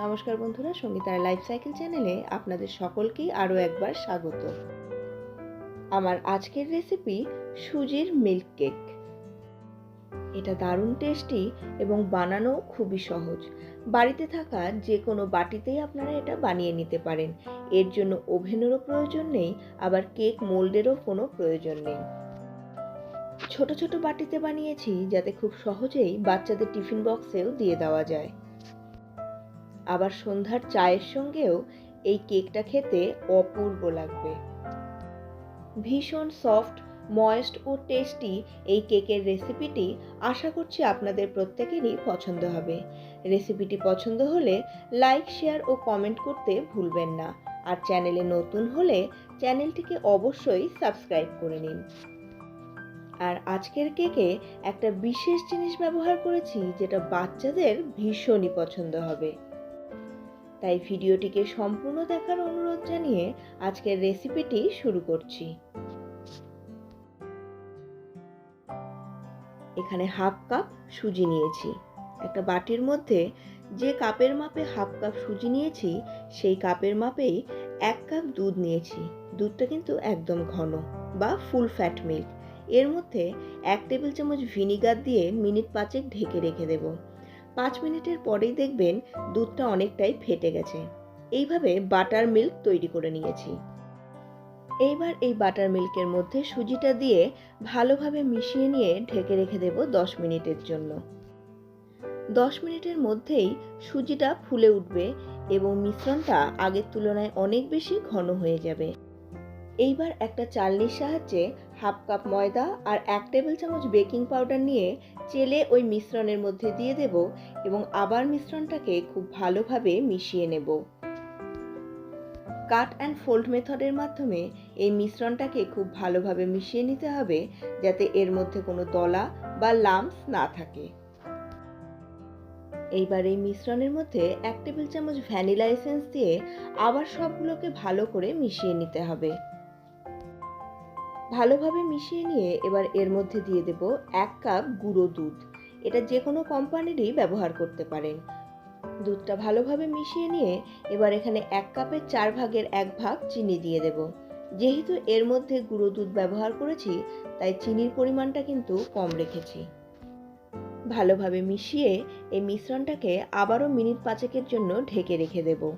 নমস্কার বন্ধুরা, সঙ্গীতার life cycle চ্যানেলে আপনাদের সকলকেই আরও একবার স্বাগত। আমার আজকের রেসিপি সুজির মিল্ক কেক এটা দারুণ টেস্টি এবং বানানো খুবই সহজ। বাড়িতে থাকা যে কোনো বাটিতেই আপনারা এটা বানিয়ে নিতে পারেন। এর জন্য ওভেনেরও প্রয়োজন নেই, আবার কেক মোল্ডেরও কোনো প্রয়োজন নেই। ছোট ছোট বাটিতে বানিয়েছি যাতে খুব সহজেই বাচ্চাদের টিফিন বক্সেও দিয়ে দেওয়া যায়। আবার সন্ধ্যার চায়ের সঙ্গেও এই কেকটা খেতে অপূর্ব লাগবে। ভীষণ সফট, ময়েস্ট ও টেস্টি এই কেকের রেসিপিটি আশা করছি আপনাদের প্রত্যেকেরই পছন্দ হবে। রেসিপিটি পছন্দ হলে লাইক, শেয়ার ও কমেন্ট করতে ভুলবেন না। আর চ্যানেলে নতুন হলে চ্যানেলটিকে অবশ্যই সাবস্ক্রাইব করে নিন। আর আজকের কেকে একটা বিশেষ জিনিস ব্যবহার করেছি যেটা বাচ্চাদের ভীষণই পছন্দ হবে। তাই ভিডিওটিকে সম্পূর্ণ দেখার অনুরোধ জানিয়ে আজকের রেসিপিটি শুরু করছি। এখানে হাফ কাপ সুজি নিয়েছি। একটা বাটির মধ্যে যে কাপের মাপে হাফ কাপ সুজি নিয়েছি, সেই কাপের মাপেই এক কাপ দুধ নিয়েছি। দুধটা কিন্তু একদম ঘন বা ফুল ফ্যাট মিল্ক। এর মধ্যে এক টেবিল চামচ ভিনিগার দিয়ে মিনিট পাঁচেক ঢেকে রেখে দেব। পাঁচ মিনিটের পরেই দেখবেন দুধটা অনেকটাই ফেটে গেছে। এইভাবে বাটার মিল্ক তৈরি করে নিয়েছি। এইবার এই বাটার মিল্কের মধ্যে সুজিটা দিয়ে ভালোভাবে মিশিয়ে নিয়ে ঢেকে রেখে দেব দশ মিনিটের জন্য। দশ মিনিটের মধ্যেই সুজিটা ফুলে উঠবে এবং মিশ্রণটা আগের তুলনায় অনেক বেশি ঘন হয়ে যাবে। এইবার একটা চালনির সাহায্যে হাফ কাপ ময়দা আর এক টেবিল চামচ বেকিং পাউডার নিয়ে চেলে ওই মিশ্রণের মধ্যে দিয়ে দেব এবং আবার মিশ্রণটাকে খুব ভালোভাবে মিশিয়ে নেব। কাট অ্যান্ড ফোল্ড মেথডের মাধ্যমে এই মিশ্রণটাকে খুব ভালোভাবে মিশিয়ে নিতে হবে যাতে এর মধ্যে কোনো দলা বা লাম্পস না থাকে। এইবার এই মিশ্রণের মধ্যে এক টেবিল চামচ ভ্যানিলা এসেন্স দিয়ে আবার সবগুলোকে ভালো করে মিশিয়ে নিতে হবে। ভালোভাবে মিশিয়ে নিয়ে এবার এর মধ্যে দিয়ে দেব এক কাপ গুঁড়ো দুধ। এটা যে কোনো কোম্পানিরই ব্যবহার করতে পারেন। দুধটা ভালোভাবে মিশিয়ে নিয়ে এবার এখানে এক কাপের চার ভাগের এক ভাগ চিনি দিয়ে দেব। যেহেতু এর মধ্যে গুঁড়ো দুধ ব্যবহার করেছি, তাই চিনির পরিমাণটা কিন্তু কম রেখেছি। ভালোভাবে মিশিয়ে এই মিশ্রণটাকে আবারও মিনিট পাঁচেকের জন্য ঢেকে রেখে দেবো।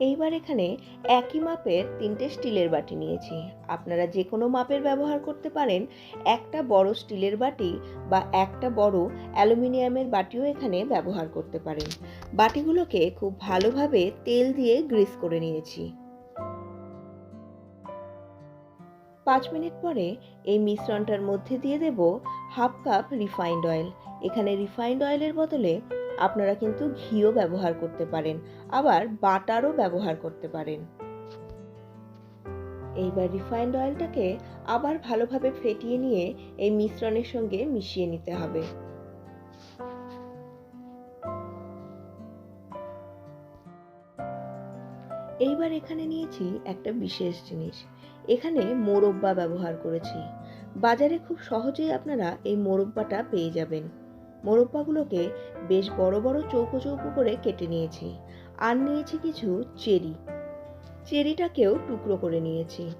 এইবার এখানে একই মাপের তিনটে স্টিলের বাটি নিয়েছি। আপনারা যে কোনো মাপের ব্যবহার করতে পারেন। একটা বড় স্টিলের বাটি বা একটা বড় অ্যালুমিনিয়ামের বাটিও এখানে ব্যবহার করতে পারেন। বাটিগুলোকে খুব ভালোভাবে তেল দিয়ে গ্রিস করে নিয়েছি। পাঁচ মিনিট পরে এই মিশ্রণটার মধ্যে দিয়ে দেব হাফ কাপ রিফাইন্ড অয়েল। এখানে রিফাইন্ড অয়েলের বদলে আপনারা কিন্তু ঘিও ব্যবহার করতে পারেন, আবার বাটারও ব্যবহার করতে পারেন। এইবার রিফাইন্ড অয়েলটাকে আবার ভালোভাবে ফেটিয়ে নিয়ে এই মিশ্রণের সঙ্গে মিশিয়ে নিতে হবে। এইবার এখানে নিয়েছি একটা বিশেষ জিনিস। এখানে মোরব্বা ব্যবহার করেছি। বাজারে খুব সহজেই আপনারা এই মোরব্বাটা পেয়ে যাবেন। মোরব্বাগুলোকে বেশ বড় বড় চৌকো চৌকো করে কেটে নিয়েছি আর নিয়েছি কিছু চেরি। চেরিটাকেও টুকরো করে নিয়েছি।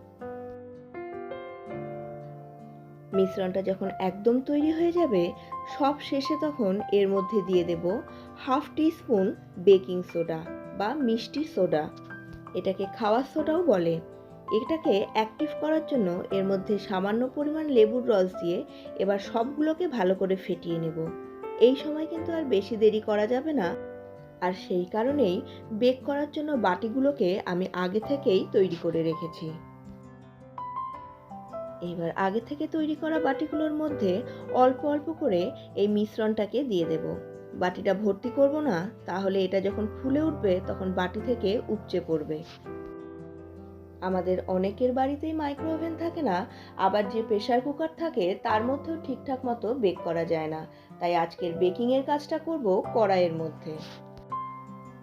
মিশ্রণটা যখন একদম তৈরি হয়ে যাবে, সব শেষে তখন এর মধ্যে দিয়ে দেব half teaspoon baking soda বা মিষ্টি সোডা। এটাকে খাওয়ার সোডাও বলে। এটাকে অ্যাক্টিভ করার জন্য এর মধ্যে সামান্য পরিমাণ লেবুর রস দিয়ে এবার সবগুলোকে ভালো করে ফেটিয়ে নেব। এই সময় কিন্তু আর বেশি দেরি করা যাবে না। আর সেই কারণেই বেক করার জন্য বাটিগুলোকে আমি আগে থেকেই তৈরি করে রেখেছি। এবার আগে থেকে তৈরি করা বাটিগুলোর মধ্যে অল্প অল্প করে এই মিশ্রণটাকে দিয়ে দেব। বাটিটা ভর্তি করব না, তাহলে এটা যখন ফুলে উঠবে তখন বাটি থেকে উপচে পড়বে। আমাদের অনেকের বাড়িতেই মাইক্রো ওভেন থাকে না, আবার যে প্রেশার কুকার থাকে তার মধ্যেও ঠিকঠাক মতো বেক করা যায় না। তাই আজকের বেকিংয়ের কাজটা করব কড়াইয়ের মধ্যে।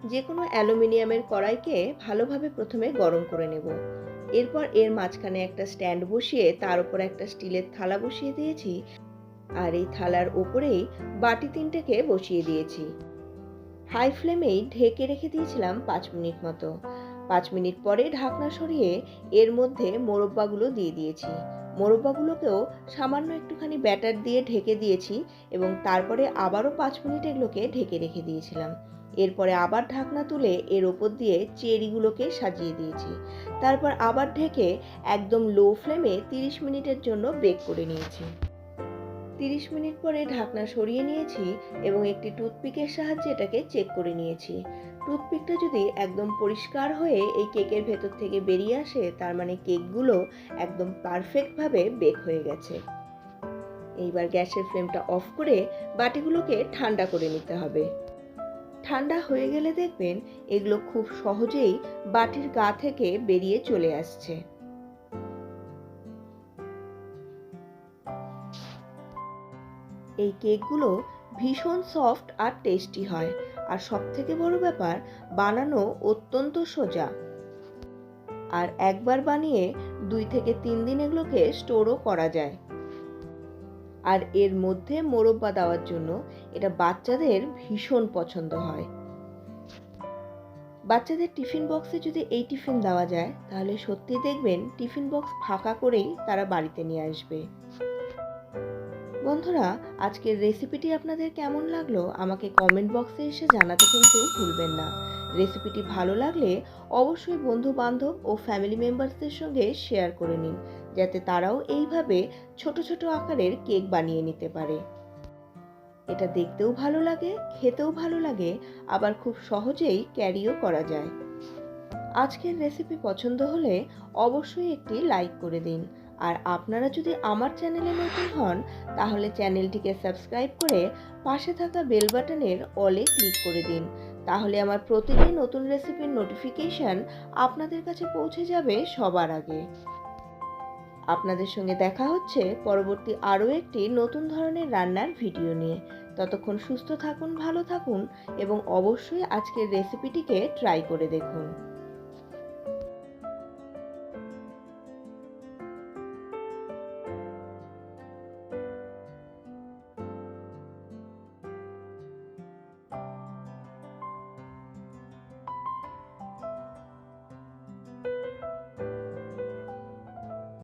যে কোনো অ্যালুমিনিয়ামের কড়াইকে ভালোভাবে প্রথমে গরম করে নেব। এরপর এর মাঝখানে একটা স্ট্যান্ড বসিয়ে তার উপর একটা স্টিলের থালা বসিয়ে দিয়েছি। আর এই থালার ওপরেই বাটি তিনটেকে বসিয়ে দিয়েছি। হাই ফ্লেমেই ঢেকে রেখে দিয়েছিলাম পাঁচ মিনিট মতো। পাঁচ মিনিট পরে ঢাকনা সরিয়ে এর মধ্যে মোরব্বাগুলো দিয়ে দিয়েছি। মোরব্বাগুলোকেও সামান্য একটুখানি ব্যাটার দিয়ে ঢেকে দিয়েছি এবং তারপরে আবারও পাঁচ মিনিট এগুলোকে ঢেকে রেখে দিয়েছিলাম। এরপরে আবার ঢাকনা তুলে এর ওপর দিয়ে চেরিগুলোকে সাজিয়ে দিয়েছি। তারপর আবার ঢেকে একদম লো ফ্লেমে তিরিশ মিনিটের জন্য বেক করে নিয়েছি। তিরিশ মিনিট পরে ঢাকনা সরিয়ে নিয়েছি এবং একটি টুথপিকের সাহায্যে এটাকে চেক করে নিয়েছি। টুথপিকটা যদি একদম পরিষ্কার হয়ে এই কেকের ভেতর থেকে বেরিয়ে আসে, তার মানে কেকগুলো একদম পারফেক্টভাবে বেক হয়ে গেছে। এইবার গ্যাসের ফ্লেমটা অফ করে বাটিগুলোকে ঠান্ডা করে নিতে হবে। ঠান্ডা হয়ে গেলে দেখবেন এগুলো খুব সহজেই বাটির গা থেকে বেরিয়ে চলে আসছে। এই কেকগুলো ভীষণ সফট আর টেস্টি হয়। আর সব থেকে বড় ব্যাপার, বানানো অত্যন্ত সোজা। আর একবার বানিয়ে দুই থেকে তিন দিন এগুলোকে স্টোরও করা যায়। আর এর মধ্যে মোরব্বা দেওয়ার জন্য এটা বাচ্চাদের ভীষণ পছন্দ হয়। বাচ্চাদের টিফিন বক্সে যদি এই টিফিন দেওয়া যায়, তাহলে সত্যি দেখবেন টিফিন বক্স ফাঁকা করেই তারা বাড়িতে নিয়ে আসবে। বন্ধুরা, আজকের রেসিপিটি আপনাদের কেমন লাগল? আমাকে কমেন্ট বক্সে এসে জানাতে কিন্তু ভুলবেন না। রেসিপিটি ভালো লাগলে অবশ্যই বন্ধু বান্ধব ও ফ্যামিলি মেম্বার্সদের সঙ্গে শেয়ার করে নিন, যাতে তারাও এইভাবে ছোট ছোট আকারের কেক বানিয়ে নিতে পারে। এটা দেখতেও ভালো লাগে, খেতেও ভালো লাগে, আবার খুব সহজেই ক্যারিও করা যায়। আজকের রেসিপি পছন্দ হলে অবশ্যই একটি লাইক করে দিন। আর আপনারা যদি আমার চ্যানেলে নতুন হন, তাহলে চ্যানেলটিকে সাবস্ক্রাইব করে পাশে থাকা বেল বাটনের অলে ক্লিক করে দিন। তাহলে আমার প্রতিদিন নতুন রেসিপির নোটিফিকেশন আপনাদের কাছে পৌঁছে যাবে সবার আগে। আপনাদের সঙ্গে দেখা হচ্ছে পরবর্তী আরও একটি নতুন ধরনের রান্নার ভিডিও নিয়ে। ততক্ষণ সুস্থ থাকুন, ভালো থাকুন এবং অবশ্যই আজকের রেসিপিটিকে ট্রাই করে দেখুন।